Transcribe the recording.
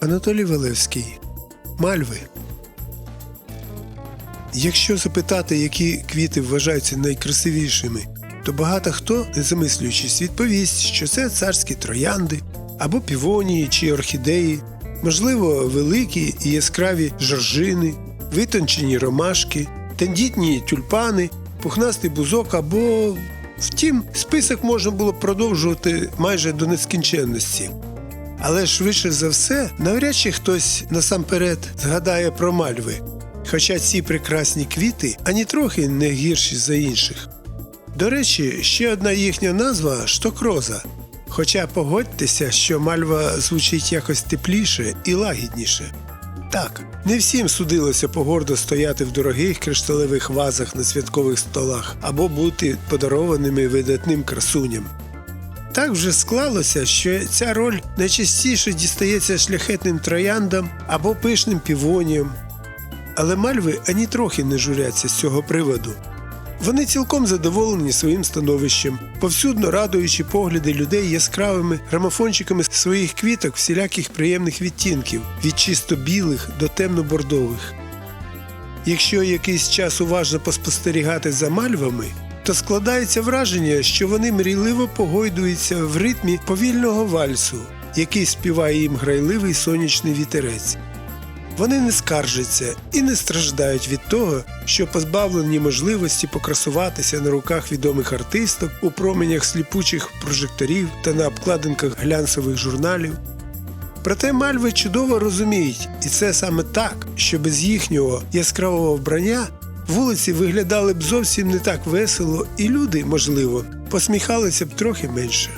Анатолій Валевський. Мальви. Якщо запитати, які квіти вважаються найкрасивішими, то багато хто, не замислюючись, відповість, що це царські троянди або півонії чи орхідеї, можливо, великі і яскраві жоржини, витончені ромашки, тендітні тюльпани, пухнастий бузок або. Втім, список можна було продовжувати майже до нескінченності. Але швидше за все, навряд чи хтось насамперед згадає про мальви, хоча ці прекрасні квіти ані трохи не гірші за інших. До речі, ще одна їхня назва штокроза. Хоча погодьтеся, що мальва звучить якось тепліше і лагідніше. Так, не всім судилося погордо стояти в дорогих кришталевих вазах на святкових столах або бути подарованими видатним красуням. Так вже склалося, що ця роль найчастіше дістається шляхетним трояндам або пишним півоніям. Але мальви ані трохи не журяться з цього приводу. Вони цілком задоволені своїм становищем, повсюдно радуючи погляди людей яскравими грамофончиками своїх квіток всіляких приємних відтінків від чисто білих до темно-бордових. Якщо якийсь час уважно поспостерігати за мальвами, то складається враження, що вони мрійливо погойдуються в ритмі повільного вальсу, який співає їм грайливий сонячний вітерець. Вони не скаржаться і не страждають від того, що позбавлені можливості покрасуватися на руках відомих артисток у променях сліпучих прожекторів та на обкладинках глянцевих журналів. Проте мальви чудово розуміють, і це саме так, що без їхнього яскравого вбрання вулиці виглядали б зовсім не так весело, і люди, можливо, посміхалися б трохи менше.